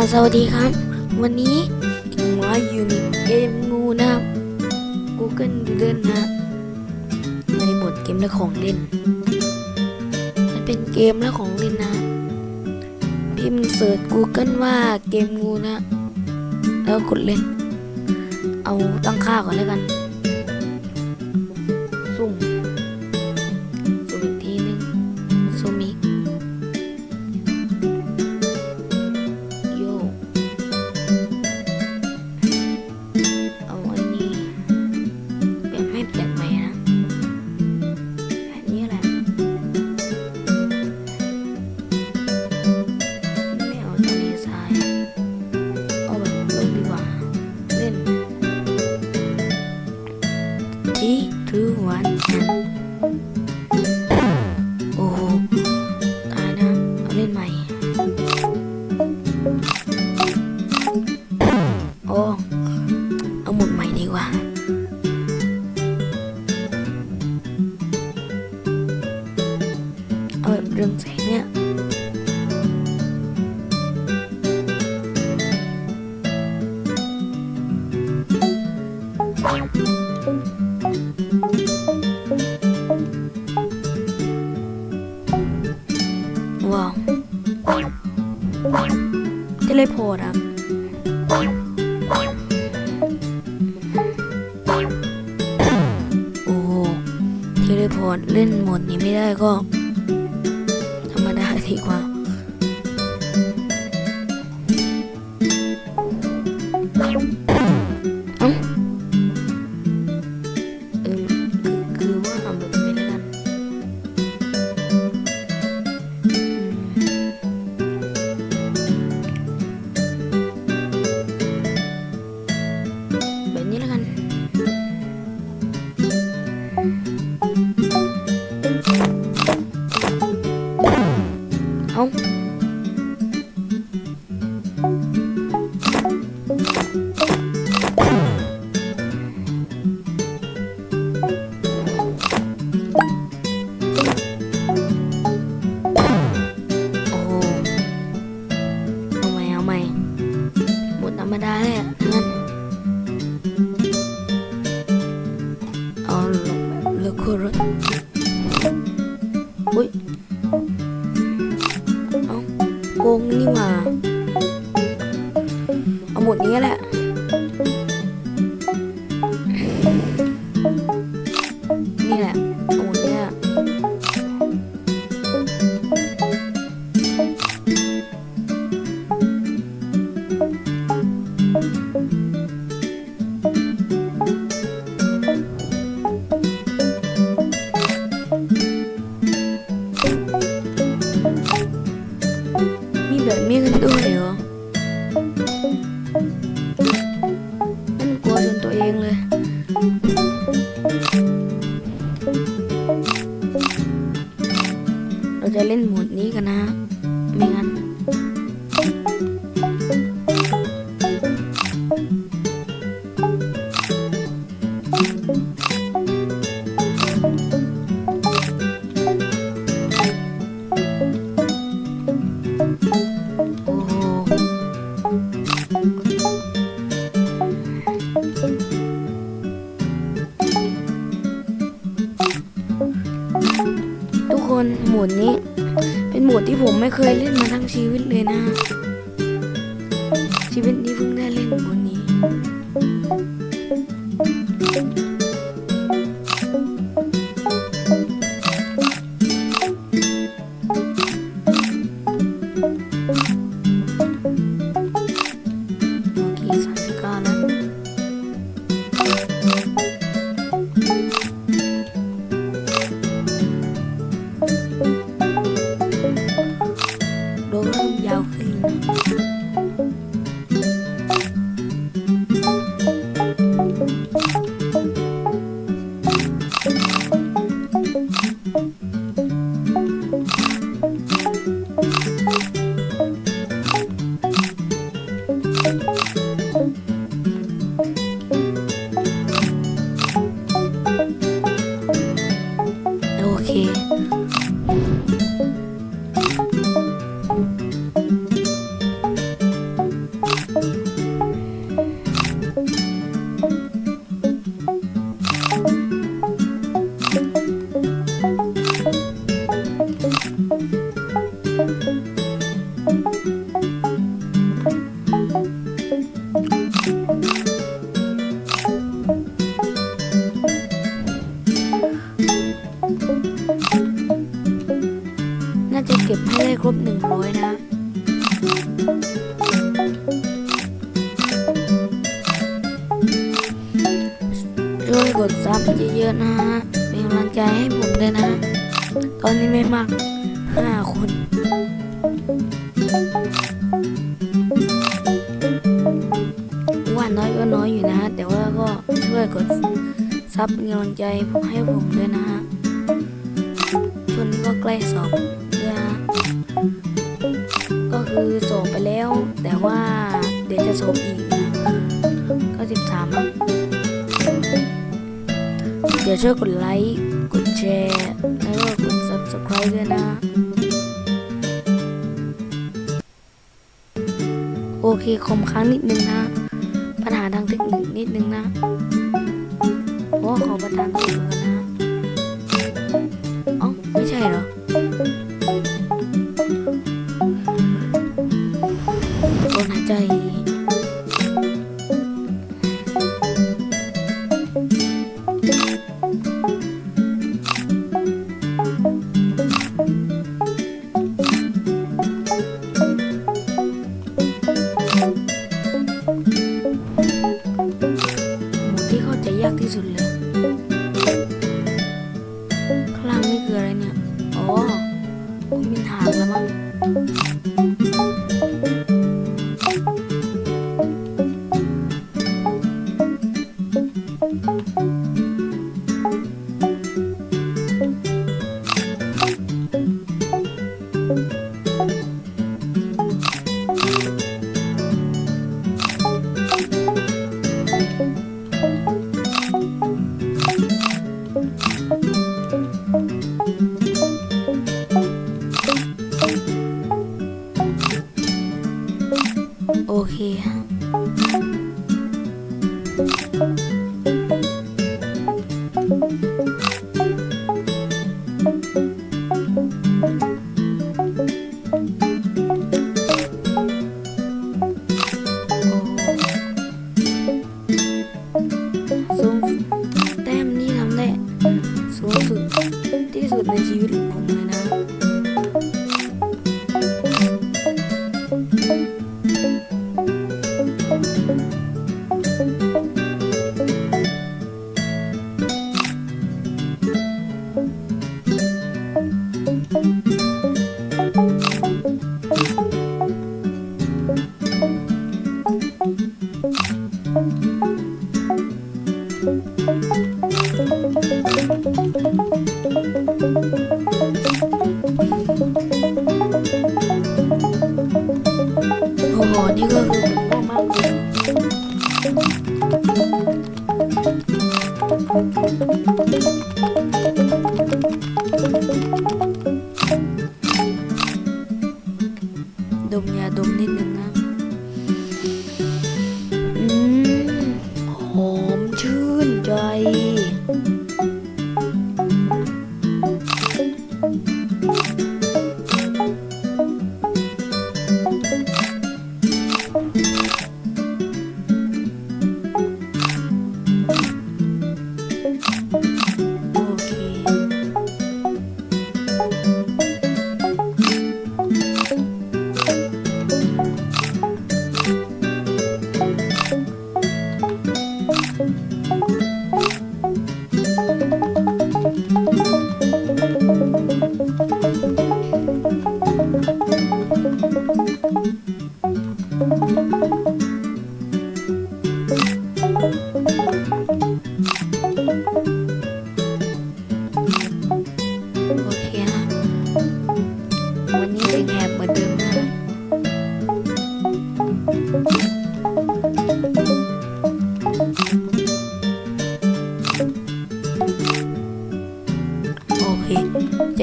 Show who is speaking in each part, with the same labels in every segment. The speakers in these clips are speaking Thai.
Speaker 1: สวัสดีครับ วันนี้กิมาอยู่ในเกมงูนะกูเกิลดูเดินนะในหมดเกมและของเล่น มันเป็นเกมและของเล่นนะ พิมพ์เสิร์ช Google ว่าเกมงูนะ แล้วกดเล่น เอาตั้งค่าก่อนแล้วกัน สุ่ม ว้าวเทเลพอร์ตครับโอ้เทเลพอร์ตเล่นหมดนี้ไม่ได้ก็ กงนี่มาเอาหมดนี้แหละ coelho né? giao khi. ครบ 100 นะช่วยกดซับเยอะๆนะฮะเป็นกำลังใจให้ผมด้วยนะ ตอนนี้ไม่มาก 5 คนว่าน้อยก็น้อยอยู่นะฮะ แต่ว่าก็ช่วยกดซับเป็นกำลังใจให้ผมด้วยนะฮะช่วงนี้ก็ใกล้สอบ ก็คือสอบไปแล้ว แต่ว่าเดี๋ยวจะสอบอีกนะก็สิบสามอะเดี๋ยวช่วยกดไลค์กดแชร์แล้วก็กด subscribe ด้วยนะโอเคคอมค้างนิดนึงนะ ปัญหาทางเทคนิคนิดนึงนะโอ้ขอประทานตัวกันนะเอ้าไม่ใช่เหรอ Thank you.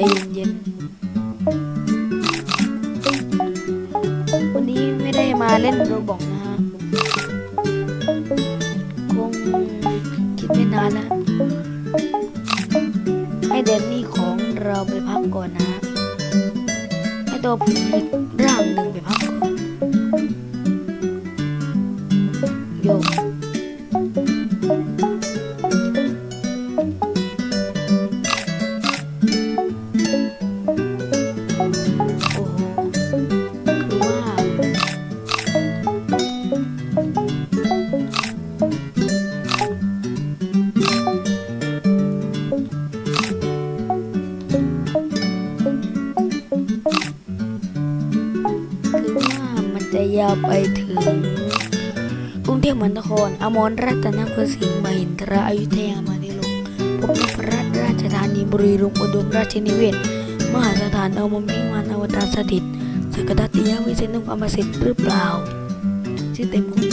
Speaker 1: ใจเย็นๆวันนี้ไม่ได้มาเล่นโรบอกนะฮะคงคิดไม่นานแล้วให้แดนนี่ของเราไปพักก่อนนะฮะให้ตัวผมอีก กรุงเทพมหานครอมรรัตนโกสินทร์มหินทราอยุธยามานิลงพบพระราชธานีบุรีรุงอุดมราชนิเวศมหาสถานอมมิมานอวตารสถิตสกดัตยาวิเศษนุกอมสิทธิ์หรือเปล่าชื่อเต็มของ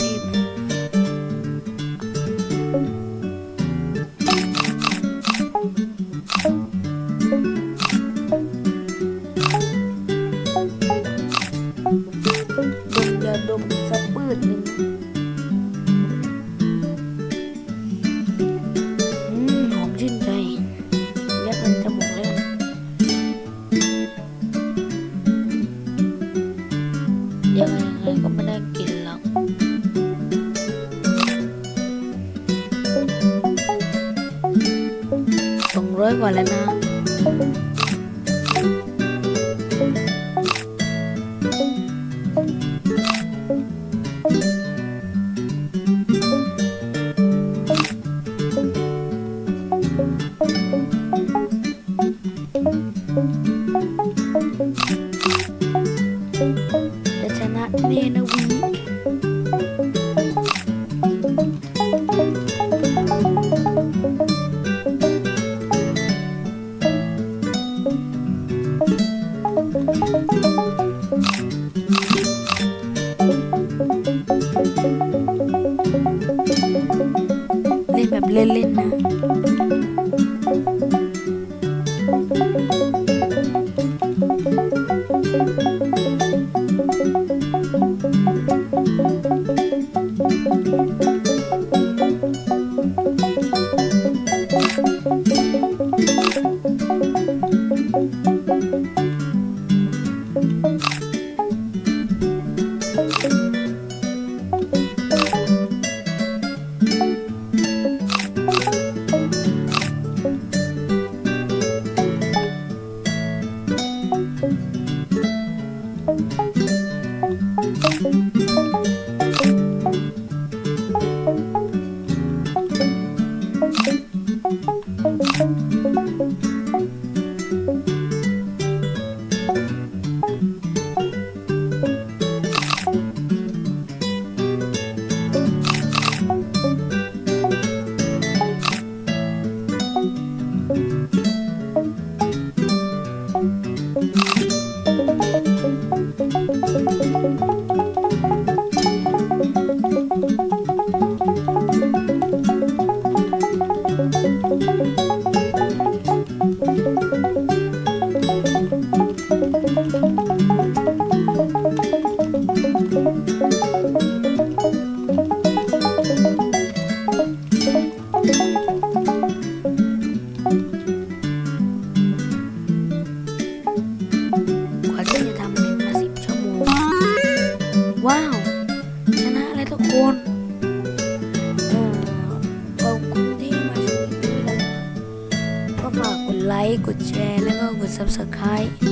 Speaker 1: subscribe